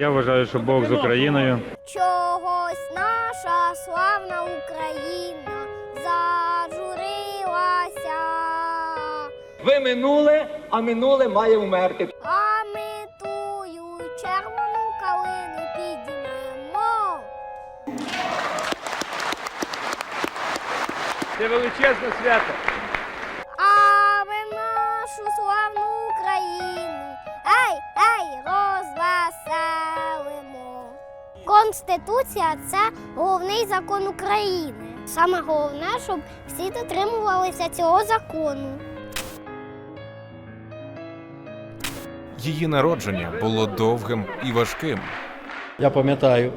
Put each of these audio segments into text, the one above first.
Я вважаю, що Бог з Україною. Чогось наша славна Україна зажурилася, Ви минуле, а минуле має вмерти. а ми тую червону калину підіймемо. Це величезне свято. Конституція це головний закон України. Саме головне, щоб всі дотримувалися цього закону. Її народження було довгим і важким. Я пам'ятаю,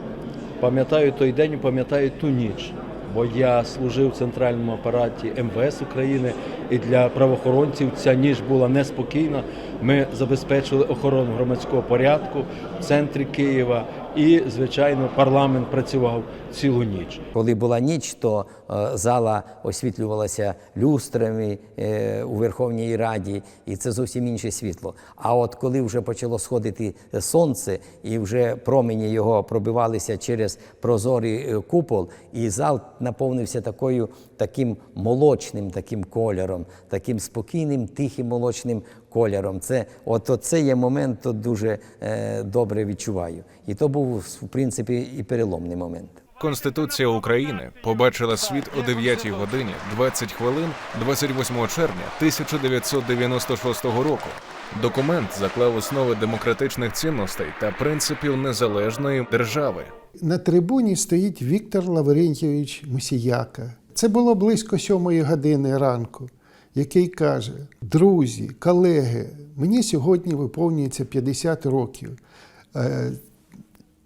пам'ятаю той день, пам'ятаю ту ніч. Бо я служив в центральному апараті МВС України, і для правоохоронців ця ніч була неспокійна. Ми забезпечили охорону громадського порядку в центрі Києва, і, звичайно, парламент працював цілу ніч. Коли була ніч, то зала освітлювалася люстрами е, у Верховній Раді, і це зовсім інше світло. А от коли вже почало сходити сонце, і вже промені його пробивалися через прозорий е, купол, і зал наповнився такою таким молочним таким кольором, таким спокійним, тихим молочним кольором. Це от, от є момент, то дуже е, добре відчуваю. І то був в принципі і переломний момент. Конституція України побачила світ о 9 годині 20 хвилин 28 червня 1996 року. Документ заклав основи демократичних цінностей та принципів незалежної держави. На трибуні стоїть Віктор Лаврентьєвич Мусіяка. Це було близько сьомої години ранку, який каже: Друзі, колеги, мені сьогодні виповнюється 50 років. Е,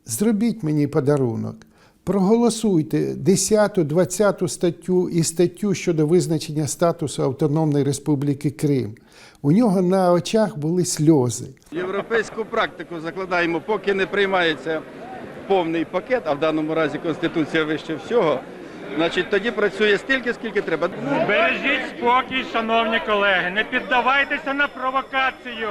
Зробіть мені подарунок. Проголосуйте 10, 20 статтю і статтю щодо визначення статусу Автономної Республіки Крим. У нього на очах були сльози. Європейську практику закладаємо, поки не приймається повний пакет, а в даному разі Конституція вище всього. Значить, тоді працює стільки, скільки треба. Бережіть спокій, шановні колеги. Не піддавайтеся на провокацію.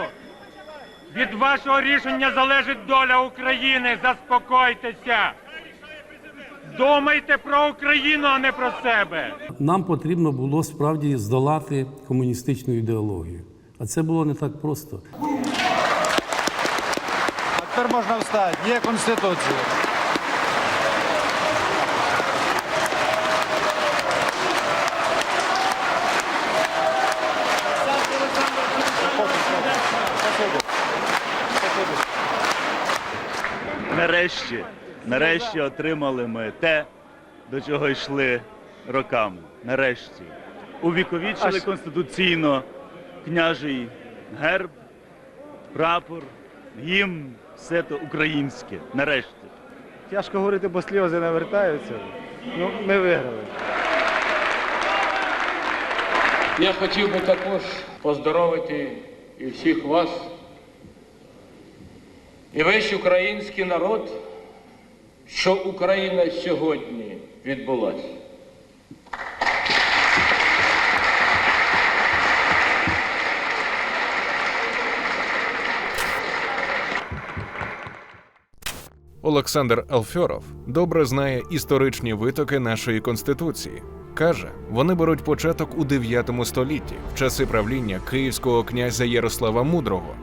Від вашого рішення залежить доля України. Заспокойтеся. Думайте про Україну, а не про себе. Нам потрібно було справді здолати комуністичну ідеологію. А це було не так просто. А тепер можна встати. Є Конституція. Нарешті, нарешті отримали ми те, до чого йшли роками. Нарешті. Увіковічили конституційно княжий герб, прапор, гімн, все то українське. Нарешті. Тяжко говорити, бо сльози навертаються. Ну, ми виграли. Я хотів би також поздоровити і всіх вас, і весь український народ, що Україна сьогодні відбулася. Олександр Алфьоров добре знає історичні витоки нашої конституції. Каже, вони беруть початок у 9 столітті, в часи правління київського князя Ярослава Мудрого.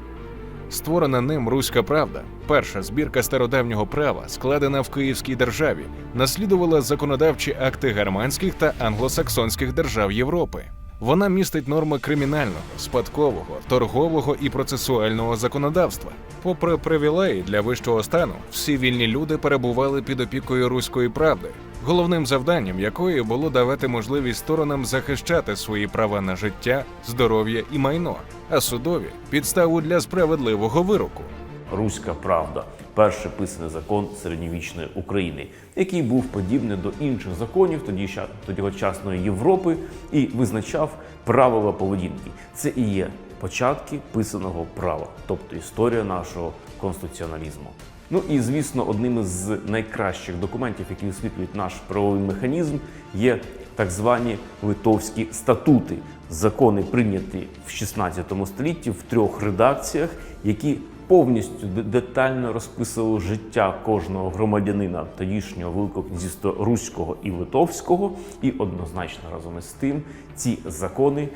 Створена ним Руська Правда, перша збірка стародавнього права, складена в Київській державі, наслідувала законодавчі акти германських та англосаксонських держав Європи. Вона містить норми кримінального, спадкового, торгового і процесуального законодавства. Попри привілеї для вищого стану, всі вільні люди перебували під опікою руської правди, головним завданням якої було давати можливість сторонам захищати свої права на життя, здоров'я і майно, а судові підставу для справедливого вироку. Руська правда перший писаний закон середньовічної України, який був подібний до інших законів тоді тодігочасної Європи і визначав правила поведінки. Це і є початки писаного права, тобто історія нашого конституціоналізму. Ну і звісно, одним із найкращих документів, які висвітлюють наш правовий механізм, є так звані литовські статути, закони прийняті в 16 столітті в трьох редакціях, які повністю детально розписували життя кожного громадянина тодішнього Великого князівства Руського і Литовського, і однозначно разом із тим ці закони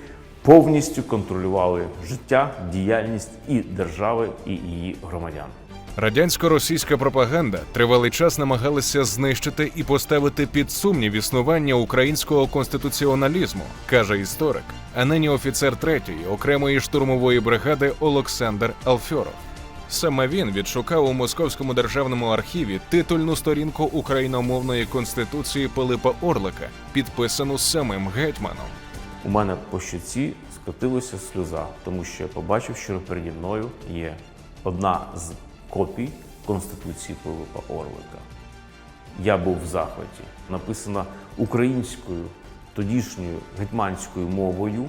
повністю контролювали життя, діяльність і держави, і її громадян. Радянсько-російська пропаганда тривалий час намагалася знищити і поставити під сумнів існування українського конституціоналізму, каже історик, а нині офіцер третьої окремої штурмової бригади Олександр Алфьоров. Саме він відшукав у Московському державному архіві титульну сторінку україномовної конституції Пилипа Орлика, підписану самим гетьманом. У мене по щоці скотилася сльоза, тому що я побачив, що переді мною є одна з копій Конституції Пилипа Орлика. Я був в захваті. Написана українською, тодішньою гетьманською мовою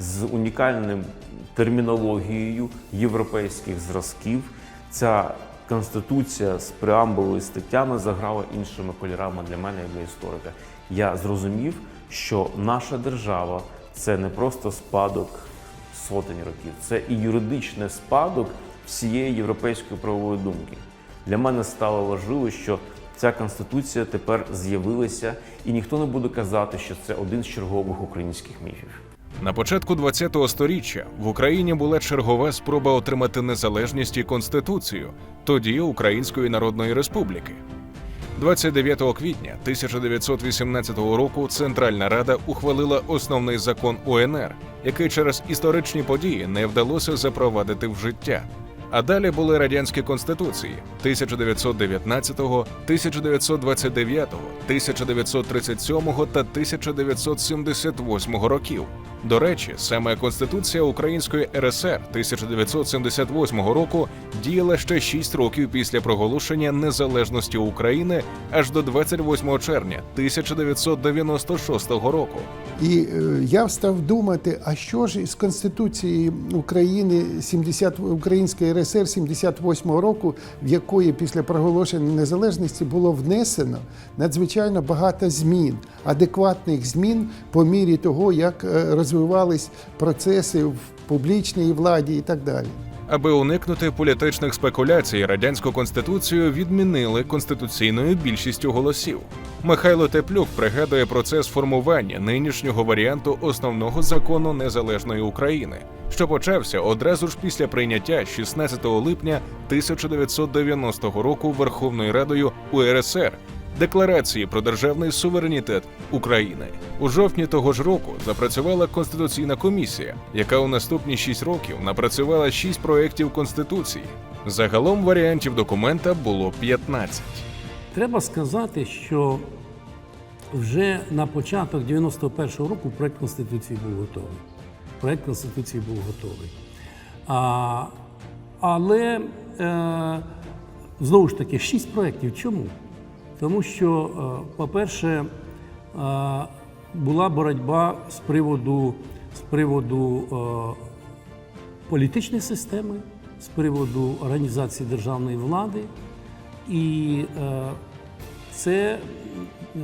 з унікальним термінологією європейських зразків. Ця конституція з преамбулою статтями заграла іншими кольорами для мене і для історика. Я зрозумів, що наша держава це не просто спадок сотень років, це і юридичний спадок всієї європейської правової думки. Для мене стало важливо, що ця конституція тепер з'явилася, і ніхто не буде казати, що це один з чергових українських міфів. На початку ХХ століття в Україні була чергова спроба отримати незалежність і конституцію тоді Української Народної Республіки. 29 квітня 1918 року Центральна Рада ухвалила основний закон УНР, який через історичні події не вдалося запровадити в життя. А далі були радянські конституції 1919, 1929, 1937 та 1978 років. До речі, саме Конституція Української РСР 1978 року діяла ще 6 років після проголошення незалежності України аж до 28 червня 1996 року. І е, я став думати, а що ж із Конституції України 70, Української РСР 78 року, в якої після проголошення незалежності було внесено надзвичайно багато змін, адекватних змін по мірі того, як е, розвивались процеси в публічній владі і так далі. Аби уникнути політичних спекуляцій, радянську конституцію відмінили конституційною більшістю голосів. Михайло Теплюк пригадує процес формування нинішнього варіанту основного закону незалежної України, що почався одразу ж після прийняття 16 липня 1990 року Верховною Радою УРСР Декларації про державний суверенітет України у жовтні того ж року запрацювала конституційна комісія, яка у наступні шість років напрацювала шість проєктів конституції. Загалом варіантів документа було 15. Треба сказати, що вже на початок 91-го року проект Конституції був готовий. Проект Конституції був готовий. А, але е, знову ж таки, шість проєктів. Чому? Тому що, е, по-перше, е, була боротьба з приводу, з приводу е, політичної системи, з приводу організації державної влади. І це е,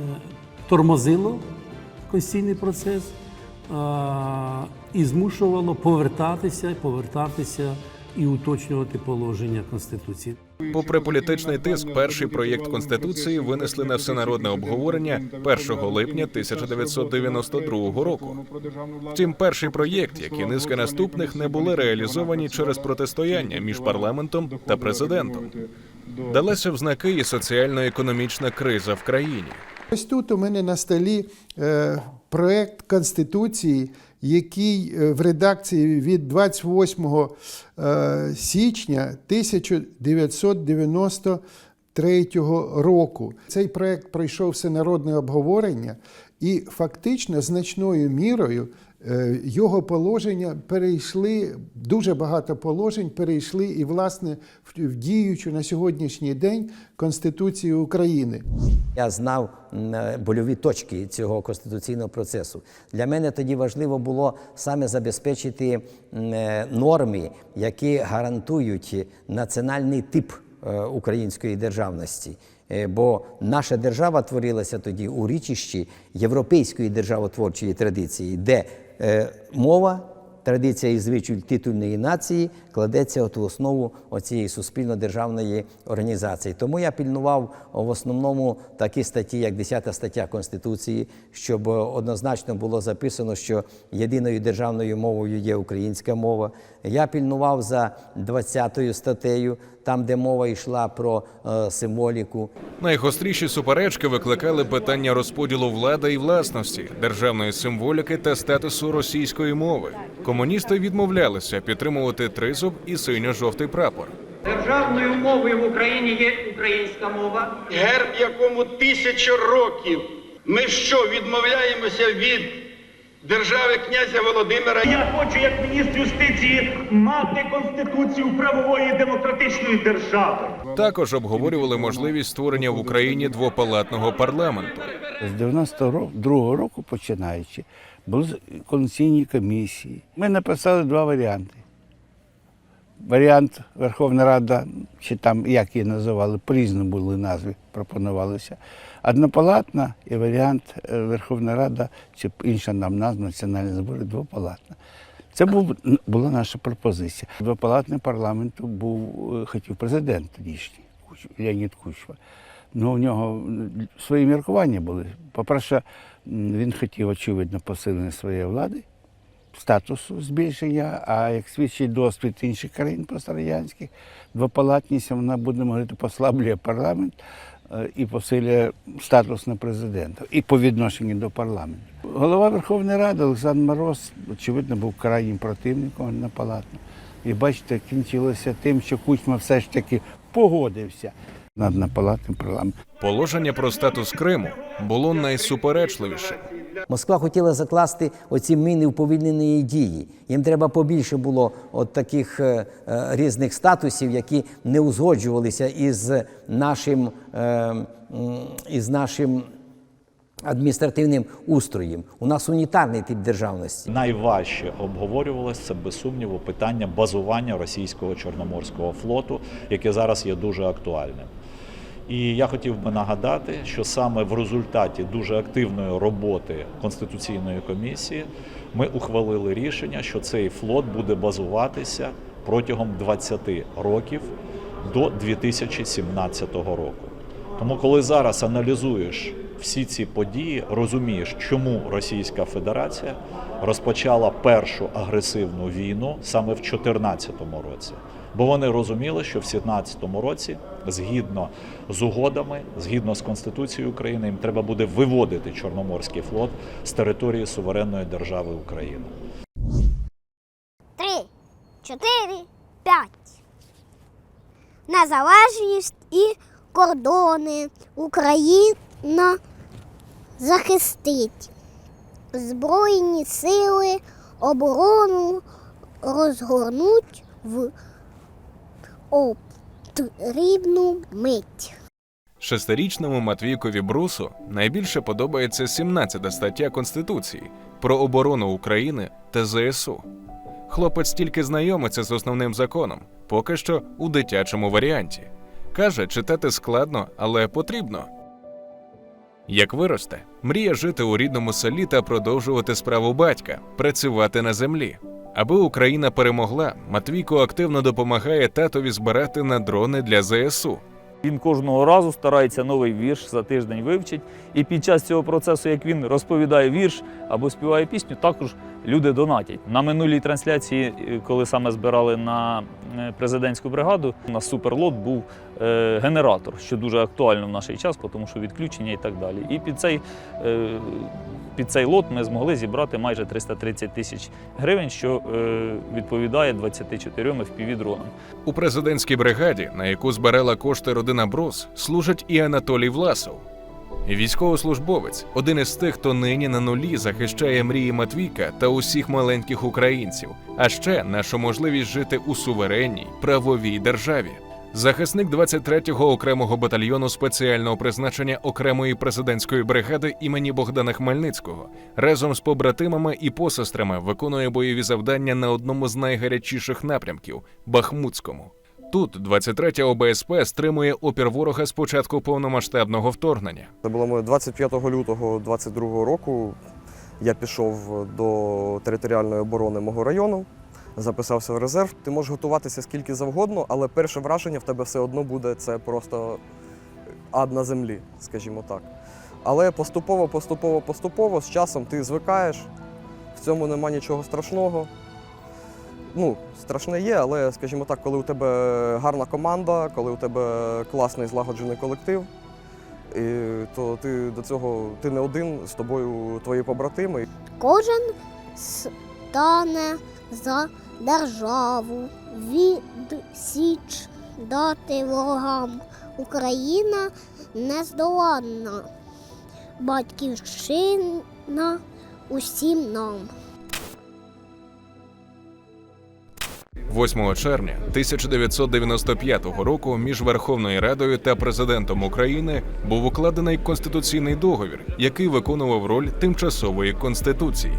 тормозило конституційний процес е, і змушувало повертатися, повертатися і уточнювати положення Конституції. Попри політичний тиск, перший проєкт конституції винесли на всенародне обговорення 1 липня 1992 року. Втім, перший проєкт, як і низка наступних, не були реалізовані через протистояння між парламентом та президентом. Далася в знаки і соціально-економічна криза в країні. Ось тут у мене на столі е, проект Конституції, який е, в редакції від 28 е, січня 1993 року. Цей проект пройшов всенародне обговорення, і фактично значною мірою його положення перейшли, дуже багато положень перейшли і, власне, в- діючу на сьогоднішній день Конституцію України. Я знав е, больові точки цього конституційного процесу. Для мене тоді важливо було саме забезпечити е, норми, які гарантують національний тип е, української державності. Е, Бо наша держава творилася тоді у річищі європейської державотворчої традиції, де е, мова традиція і звичай титульної нації кладеться от в основу оцієї суспільно-державної організації. Тому я пільнував в основному такі статті, як 10 стаття Конституції, щоб однозначно було записано, що єдиною державною мовою є українська мова. Я пільнував за 20 статтею, там, де мова йшла про е, символіку. Найгостріші суперечки викликали питання розподілу влади і власності, державної символіки та статусу російської мови. Комуністи відмовлялися підтримувати тризуб і синьо-жовтий прапор. Державною мовою в Україні є українська мова. Герб, якому тисячу років. Ми що, відмовляємося від держави князя Володимира? Я хочу, як міністр юстиції, мати конституцію правової демократичної держави. Також обговорювали можливість створення в Україні двопалатного парламенту. З 92-го року починаючи, були конституційні комісії. Ми написали два варіанти. Варіант Верховна Рада, чи там як її називали, по-різному були назви, пропонувалися. Однопалатна і варіант е, Верховна Рада, чи інша нам назва Національні збори двопалатна. Це був, була наша пропозиція. Двопалатний парламент був, е, хотів президент тодішній, Леонід Кучма. Ну, у нього свої міркування були. По-перше, він хотів, очевидно, посилення своєї влади, статусу збільшення, а як свідчить досвід інших країн пострадянських, двопалатність, вона, будемо говорити, послаблює парламент е, і посилює статус на президента, і по відношенню до парламенту. Голова Верховної Ради Олександр Мороз, очевидно, був крайнім противником однопалатного. І бачите, кінчилося тим, що Кучма все ж таки погодився на однопалатний парламент. Положення про статус Криму було найсуперечливішим. Москва хотіла закласти оці міни уповільненої дії. Їм треба побільше було от таких е, е, різних статусів, які не узгоджувалися із нашим, е, із нашим адміністративним устроєм. У нас унітарний тип державності. Найважче обговорювалося це без сумніву питання базування російського чорноморського флоту, яке зараз є дуже актуальним. І я хотів би нагадати, що саме в результаті дуже активної роботи конституційної комісії ми ухвалили рішення, що цей флот буде базуватися протягом 20 років до 2017 року. Тому, коли зараз аналізуєш всі ці події, розумієш, чому Російська Федерація розпочала першу агресивну війну саме в 2014 році. Бо вони розуміли, що в 2017 році, згідно з угодами, згідно з Конституцією України, їм треба буде виводити Чорноморський флот з території суверенної держави України. Три, чотири, п'ять. Незалежність і кордони Україна захистить. Збройні сили оборону розгорнуть в потрібну мить. Шестирічному Матвійкові Брусу найбільше подобається 17 стаття Конституції про оборону України та ЗСУ. Хлопець тільки знайомиться з основним законом, поки що у дитячому варіанті. Каже, читати складно, але потрібно. Як виросте, мріє жити у рідному селі та продовжувати справу батька, працювати на землі. Аби Україна перемогла, Матвійко активно допомагає татові збирати на дрони для ЗСУ. Він кожного разу старається новий вірш за тиждень вивчить. І під час цього процесу, як він розповідає вірш або співає пісню, також люди донатять. На минулій трансляції, е, коли саме збирали на президентську бригаду, на суперлот був е, генератор, що дуже актуально в наш час, тому що відключення і так далі. І під цей, е, під цей лот ми змогли зібрати майже 330 тисяч гривень, що е, відповідає 24 FPV-дронам. У президентській бригаді, на яку збирала кошти родина Брус, служить і Анатолій Власов. Військовослужбовець один із тих, хто нині на нулі захищає мрії Матвійка та усіх маленьких українців, а ще нашу можливість жити у суверенній правовій державі. Захисник 23-го окремого батальйону спеціального призначення окремої президентської бригади імені Богдана Хмельницького разом з побратимами і посестрами виконує бойові завдання на одному з найгарячіших напрямків Бахмутському. Тут 23 ОБСП стримує опір ворога з початку повномасштабного вторгнення. Це було ми 25 лютого 22 року. Я пішов до територіальної оборони мого району, записався в резерв. Ти можеш готуватися скільки завгодно, але перше враження в тебе все одно буде це просто ад на землі, скажімо так. Але поступово, поступово, поступово з часом ти звикаєш, в цьому нема нічого страшного. Ну, страшне є, але, скажімо так, коли у тебе гарна команда, коли у тебе класний злагоджений колектив, і, то ти до цього ти не один з тобою твої побратими. Кожен стане за державу, відсіч дати ворогам. Україна нездоланна, батьківщина усім нам. 8 червня 1995 року між Верховною Радою та президентом України був укладений конституційний договір, який виконував роль тимчасової конституції.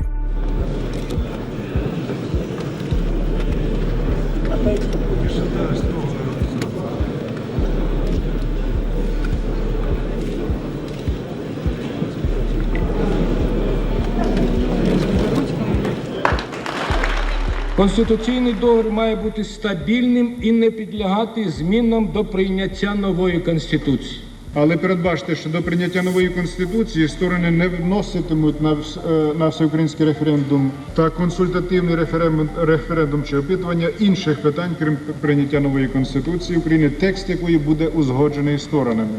Конституційний договір має бути стабільним і не підлягати змінам до прийняття нової конституції. Але передбачте, що до прийняття нової конституції сторони не вноситимуть на, вс- е, на всеукраїнський референдум та консультативний референдум, референдум чи опитування інших питань, крім прийняття нової конституції України, текст якої буде узгоджений сторонами.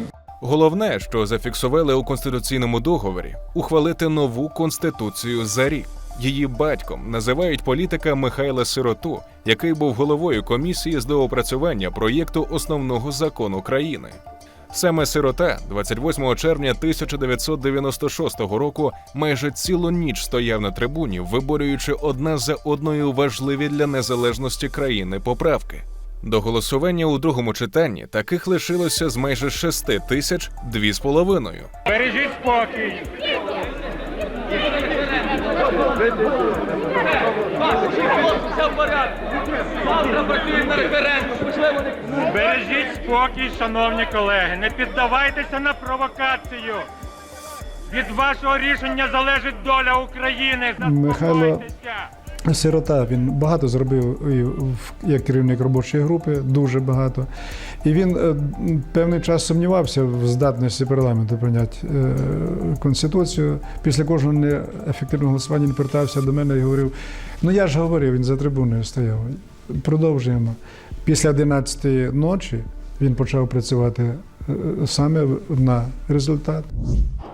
Головне, що зафіксували у конституційному договорі, ухвалити нову конституцію за рік. Її батьком називають політика Михайла Сироту, який був головою комісії з доопрацювання проєкту основного закону країни. Саме сирота 28 червня 1996 року майже цілу ніч стояв на трибуні, виборюючи одна за одною важливі для незалежності країни поправки. До голосування у другому читанні таких лишилося з майже 6 тисяч дві з половиною. Бережіть спокій. Все в порядку. Завтра працюємо на референдум. Бережіть спокій, шановні колеги. Не піддавайтеся на провокацію. Від вашого рішення залежить доля України. Заспокойтеся. Сирота він багато зробив як керівник робочої групи, дуже багато. І він е, певний час сумнівався в здатності парламенту прийняти е, конституцію. Після кожного неефективного голосування він повертався до мене і говорив: ну я ж говорив, він за трибуною стояв. Продовжуємо. Після 11 ночі він почав працювати е, саме на результат.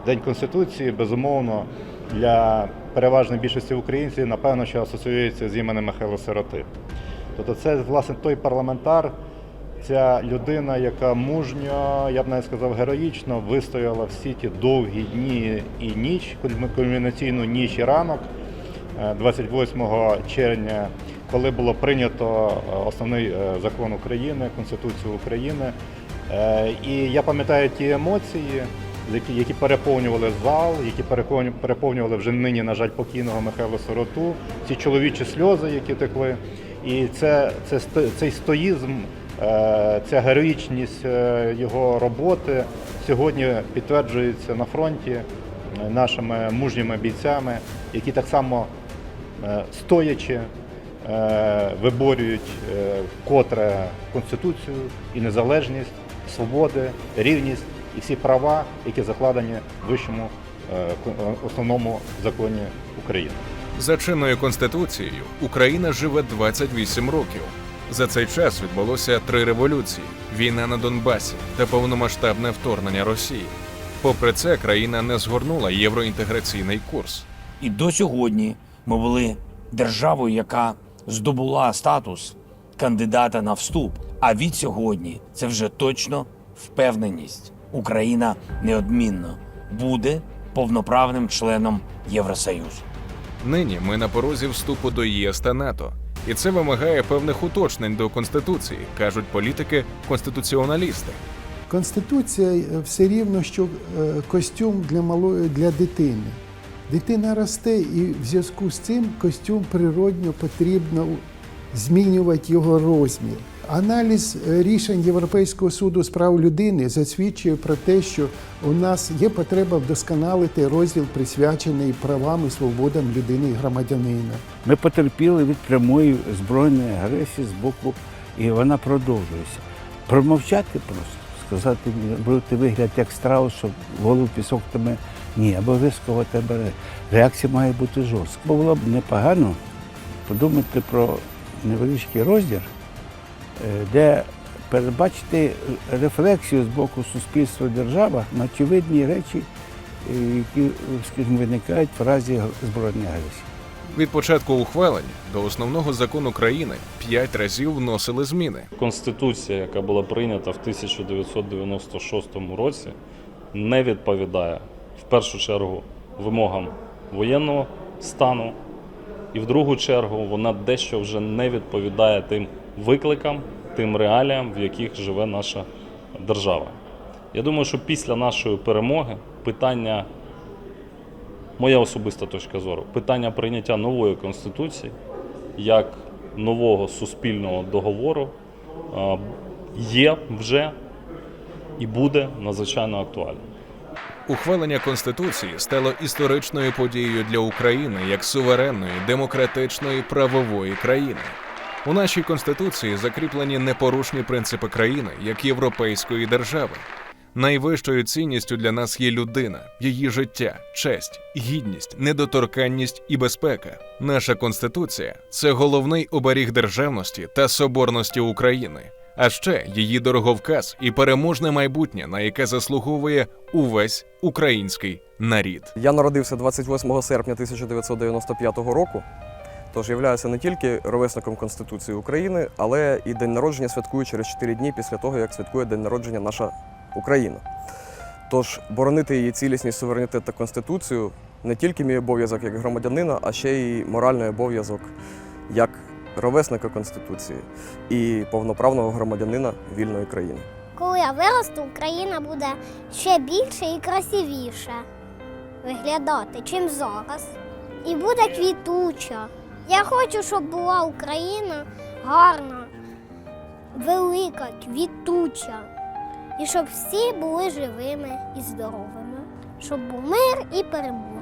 День Конституції, безумовно, для переважної більшості українців, напевно, що асоціюється з іменем Михайла Сироти. Тобто це, власне, той парламентар, ця людина, яка мужньо, я б навіть сказав, героїчно вистояла всі ті довгі дні і ніч, кульмінаційну ніч і ранок, е, 28 червня, коли було прийнято е, основний е, закон України, Конституцію України. Е, І я пам'ятаю ті емоції, які, які переповнювали зал, які переповню- переповнювали вже нині, на жаль, покійного Михайла Сироту, ці чоловічі сльози, які текли. І це, це цей стоїзм, е, ця героїчність е, його роботи сьогодні підтверджується на фронті е, нашими мужніми бійцями, які так само стоячи виборюють е, вкотре Конституцію і незалежність, свободи, рівність і всі права, які закладені в вищому е, основному законі України. За чинною конституцією Україна живе 28 років. За цей час відбулося три революції: війна на Донбасі та повномасштабне вторгнення Росії. Попри це, країна не згорнула євроінтеграційний курс. І до сьогодні ми були державою, яка здобула статус кандидата на вступ. А від сьогодні це вже точно впевненість. Україна неодмінно буде повноправним членом Євросоюзу. Нині ми на порозі вступу до ЄС та НАТО, і це вимагає певних уточнень до конституції, кажуть політики-конституціоналісти. Конституція е, все рівно, що е, костюм для малої для дитини. Дитина росте, і в зв'язку з цим костюм природньо потрібно змінювати його розмір. Аналіз е, рішень Європейського суду з прав людини засвідчує про те, що у нас є потреба вдосконалити розділ, присвячений правам і свободам людини і громадянина. Ми потерпіли від прямої збройної агресії з боку, і вона продовжується. Промовчати просто, сказати, робити вигляд як страус, що в голову пісок тебе. Ні, обов'язково тебе реакція має бути жорстка. Було б непогано подумати про невеличкий розділ, де передбачити рефлексію з боку суспільства держава на очевидні речі, е, які скажімо, виникають в разі збройної агресії. Від початку ухвалення до основного закону країни п'ять разів вносили зміни. Конституція, яка була прийнята в 1996 році, не відповідає в першу чергу вимогам воєнного стану, і в другу чергу вона дещо вже не відповідає тим викликам, тим реаліям, в яких живе наша держава. Я думаю, що після нашої перемоги питання, моя особиста точка зору, питання прийняття нової конституції як нового суспільного договору є вже і буде надзвичайно актуальним. Ухвалення конституції стало історичною подією для України як суверенної, демократичної правової країни. У нашій конституції закріплені непорушні принципи країни як європейської держави. Найвищою цінністю для нас є людина, її життя, честь, гідність, недоторканність і безпека. Наша конституція це головний оберіг державності та соборності України, а ще її дороговказ і переможне майбутнє, на яке заслуговує увесь український нарід. Я народився 28 серпня 1995 року, тож являюся не тільки ровесником Конституції України, але і день народження святкую через 4 дні після того, як святкує день народження наша Україна. Тож боронити її цілісність, суверенітет та конституцію не тільки мій обов'язок як громадянина, а ще й моральний обов'язок як ровесника Конституції і повноправного громадянина вільної країни. Коли я виросту, Україна буде ще більше і красивіше виглядати, чим зараз. І буде квітуча. Я хочу, щоб була Україна гарна, велика, квітуча. І щоб всі були живими і здоровими, щоб був мир і перемога.